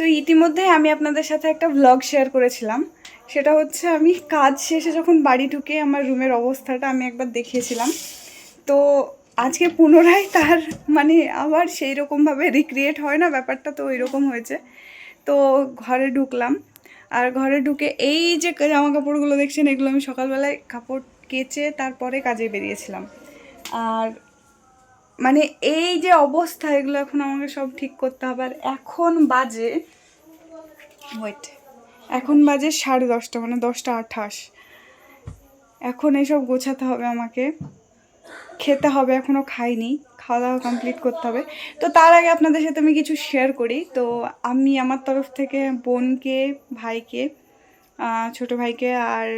তো ইতিমধ্যে আমি আপনাদের সাথে একটা ভ্লগ শেয়ার করেছিলাম। সেটা হচ্ছে আমি কাজ শেষে যখন বাড়ি ঢুকে আমার রুমের অবস্থাটা আমি একবার দেখিয়েছিলাম। তো আজকে পুনরায় তার মানে আবার সেই রকমভাবে রিক্রিয়েট হয় না, ব্যাপারটা তো ওই রকম হয়েছে। তো ঘরে ঢুকলাম। আর ঘরে ঢুকে এই যে জামা কাপড়গুলো দেখছেন, এগুলো আমি সকালবেলায় কাপড় কেচে তারপরে কাজে বেরিয়েছিলাম। আর মানে এই যে অবস্থা, এগুলো এখন আমাকে সব ঠিক করতে হবে। আর এখন বাজে ওয়েট এখন বাজে সাড়ে দশটা মানে দশটা আঠাশ। এখন এইসব গোছাতে হবে আমাকে। খেতে হবে এখনও খাইনি। খাওয়া দাওয়া কমপ্লিট করতে হবে। তো তার আগে আপনাদের সাথে আমি কিছু শেয়ার করি। তো আমি আমার তরফ থেকে বোনকে, ভাইকে ছোট ভাইকে আর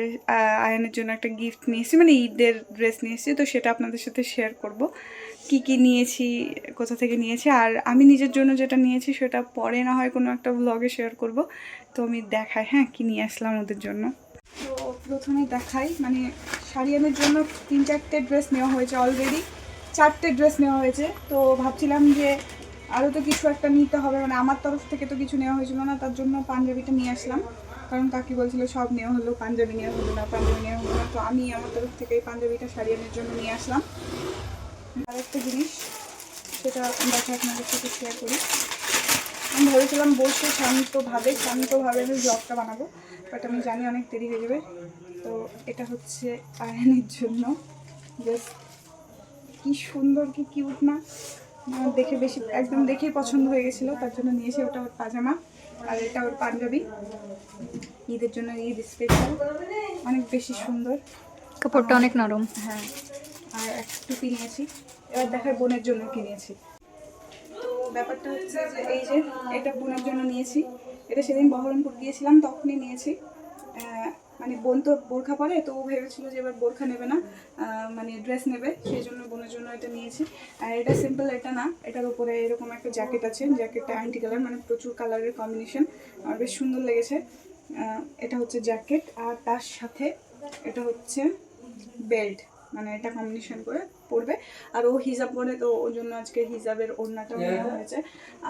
আয়নের জন্য একটা গিফট নিয়েছি মানে ঈদের ড্রেস নিয়েছি, তো সেটা আপনাদের সাথে শেয়ার করব। কি কি নিয়েছি, কোথা থেকে নিয়েছি, আর আমি নিজের জন্য যেটা নিয়েছি সেটা পরে না হয় কোনো একটা ব্লগে শেয়ার করব। তো আমি দেখাই হ্যাঁ কি নিয়ে আসলাম ওদের জন্য। তো প্রথমে দেখাই মানে শাড়িয়ানের জন্য তিন চারটে ড্রেস নেওয়া হয়েছে অলরেডি চারটে ড্রেস নেওয়া হয়েছে। তো ভাবছিলাম যে আরও তো কিছু একটা নিতে হবে মানে আমার তরফ থেকে তো কিছু নেওয়া হয়েছিল না, তার জন্য পাঞ্জাবিটা নিয়ে আসলাম। কারণ কাকি বলছিল, সব নেওয়া হলো, পাঞ্জাবি নেওয়া হলো না, পাঞ্জাবি নেওয়া হলো না। তো আমি আমার তরফ থেকে এই পাঞ্জাবিটা শাড়িয়ানের জন্য নিয়ে আসলাম। আর একটা জিনিস, সেটা দেখা আপনাদের সাথে শেয়ার করি। আমি ভেবেছিলাম বসে শান্তভাবে শান্তভাবে আমি ব্লগটা বানাবো বাট আমি জানি অনেক দেরি হয়ে যাবে। তো এটা হচ্ছে আয়নের জন্য। জাস্ট কি সুন্দর, কি কিউট না। দেখে বেশি, একদম দেখেই পছন্দ হয়ে গেছিল, তার জন্য নিয়েছি ওটা পাজামা। আর এটা ওর পাঞ্জাবি। ঈদের জন্য ঈদ স্পেশাল অনেক বেশি সুন্দর। কাপড়টা অনেক নরম। হ্যাঁ। আর একটু কিনেছি। এবার দেখার বোনের জন্য কিনেছি। ব্যাপারটা হচ্ছে যে এই যে এটা বোনের জন্য নিয়েছি। এটা সেদিন বহরমপুর গিয়েছিলাম তখনই নিয়েছি। মানে বোন তো বোরখা পরে তো ও ভেবেছিল যে এবার বোরখা নেবে না মানে ড্রেস নেবে সেই জন্য বোনের জন্য এটা নিয়েছি। আর এটা সিম্পল এটা না এটার উপরে এরকম একটা জ্যাকেট আছে জ্যাকেটটা আইনটি কালার মানে প্রচুর কালারের কম্বিনেশন আর বেশ সুন্দর লেগেছে। এটা হচ্ছে জ্যাকেট আর তার সাথে এটা হচ্ছে বেল্ট মানে এটা কম্বিনেশন করে পরবে। আর ও হিজাব পরে তো ওর জন্য আজকে হিজাবের ওড়নাটাও নেওয়া হয়েছে।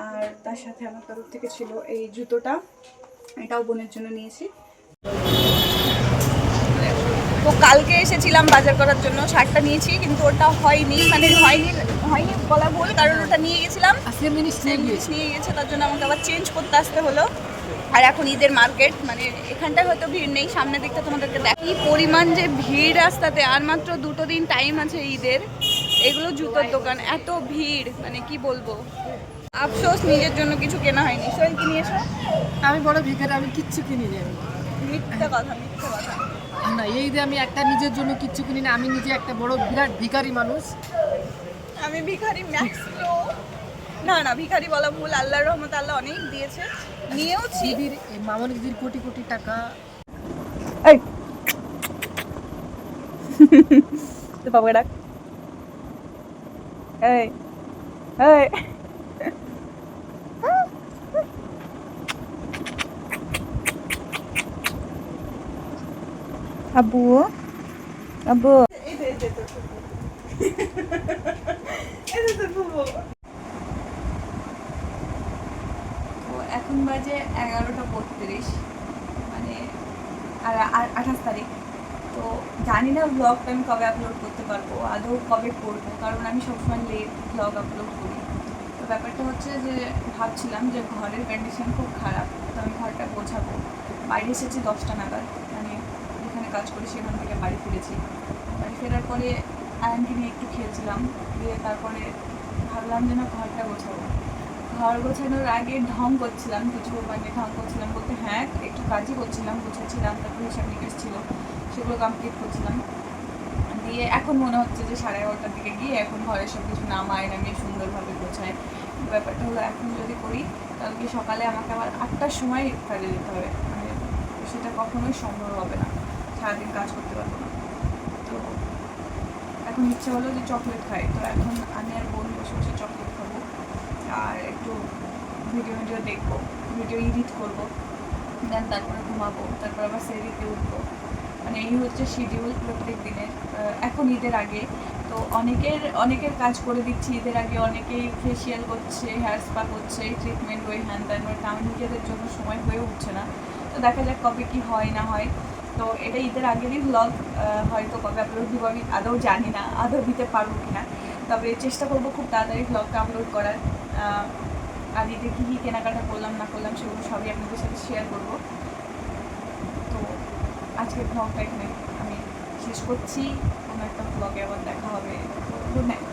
আর তার সাথে আমার তরফ থেকে ছিল এই জুতোটা এটাও বোনের জন্য নিয়েছি। তো কালকে এসেছিলাম বাজার করার জন্য শার্টটা নিয়েছি কিন্তু ওটা হয়নি মানে হয়নি হয়নি বলা ভুল কারণ ওটা নিয়ে গেছিলাম। নিয়ে গেছে তার জন্য আমাকে আবার চেঞ্জ করতে আসতে হলো। আর এখন ঈদের মার্কেট মানে এখানটায় হয়তো ভিড় নেই সামনের দিকটা তোমাদেরকে দেখ কি পরিমাণ যে ভিড় রাস্তাতে আর মাত্র দুটো দিন টাইম আছে ঈদের। এগুলো জুতোর দোকান এত ভিড় মানে কি বলব? আফসোস নিজের জন্য কিছু কেনা হয়নি। সোহেল কি নিয়েছো আমি বড় ভিখারি আমি কিচ্ছু কিনি নি মিথ্যে কথা মিথ্যে কথা। না। এই যে আমি একটা নিজের জন্য কিচ্ছু কিনি না আমি নিজে একটা বড় বিরাট ভিখারি মানুষ। আমি ভিখারি ম্যাক্স না না ভিখারি বলা ভুল। আল্লাহর রহমত আল্লাহ অনেক দিয়েছে। নিয়েওছি। দিদির মামনি দিদির কোটি কোটি টাকা। এই। তো বাবাকে ডাক। এই। এই। আব্বু আব্বু এখন বাজে এগারোটা বত্রিশ মানে আর আঠাশ তারিখ। তো জানি না ব্লগটা আমি কবে আপলোড করতে পারব, আদৌ কবে করব, কারণ আমি সবসময় লেট ব্লগ আপলোড করি। তো ব্যাপারটা হচ্ছে যে ভাবছিলাম যে ঘরের কন্ডিশন খুব খারাপ, তো আমি ঘরটা গোছাবো। বাইরে এসেছি দশটা নাগাদ। কাজ করে সেখান থেকে বাড়ি ফিরেছি। বাড়ি ফেরার পরে আয়নকে নিয়ে একটু খেলছিলাম। দিয়ে তারপরে ভাবলাম যে না ঘরটা গোছাবো। ঘর গোছানোর আগে ঢং করছিলাম, কিছু মানে ঢং করছিলাম বলতে হ্যাঁ একটু কাজই করছিলাম, গুছাচ্ছিলাম, তারপরে হিসাব নিকেশ ছিল, সেগুলো কমপ্লিট করছিলাম। দিয়ে এখন মনে হচ্ছে যে সাড়ে এগারোটার দিকে গিয়ে এখন ঘরের সব কিছু নামায়, নামিয়ে সুন্দরভাবে গোছায়। ব্যাপারটা হলো, এখন যদি করি, তাহলে সকালে আমাকে আবার আটটার সময় কাজে যেতে হবে? মানে সেটা কখনোই সম্ভব হবে না। সারাদিন কাজ করতে পারব না। তো এখন ইচ্ছে হলো যে চকলেট খাই। তো এখন আমি আর বোন বসে বসে চকলেট খাব আর একটু ভিডিও ভিডিও দেখব ভিডিও এডিট করব দেন তারপরে ঘুমাবো, তারপর আবার সেরিতে উঠবো। মানে এই হচ্ছে শিডিউল প্রত্যেক দিনের। এখন ঈদের আগে। তো অনেকের অনেকের কাজ করে দিচ্ছি ঈদের আগে। অনেকেই ফেসিয়াল করছে হেয়ার স্পা করছে ট্রিটমেন্ট ওই হ্যান ত্যান ওই তেমন নিজেদের জন্য সময় হয়ে উঠছে না। তো দেখা যাক কবে কি হয়, না হয়। তো এটা ঈদের আগেরই ব্লগ হয়তো কবে আপলোড দিব আমি আদৌ জানি না, আদৌ দিতে পারব কি না তবে চেষ্টা করব খুব তাড়াতাড়ি ব্লগটা আপলোড করার। আর ঈদে কী কী কেনাকাটা করলাম, না করলাম সেগুলো সবই আপনাদের সাথে শেয়ার করব। তো আজকের ব্লগটা এখানে আমি শেষ করছি। কোনো একটা ব্লগে আবার দেখা হবে। Good night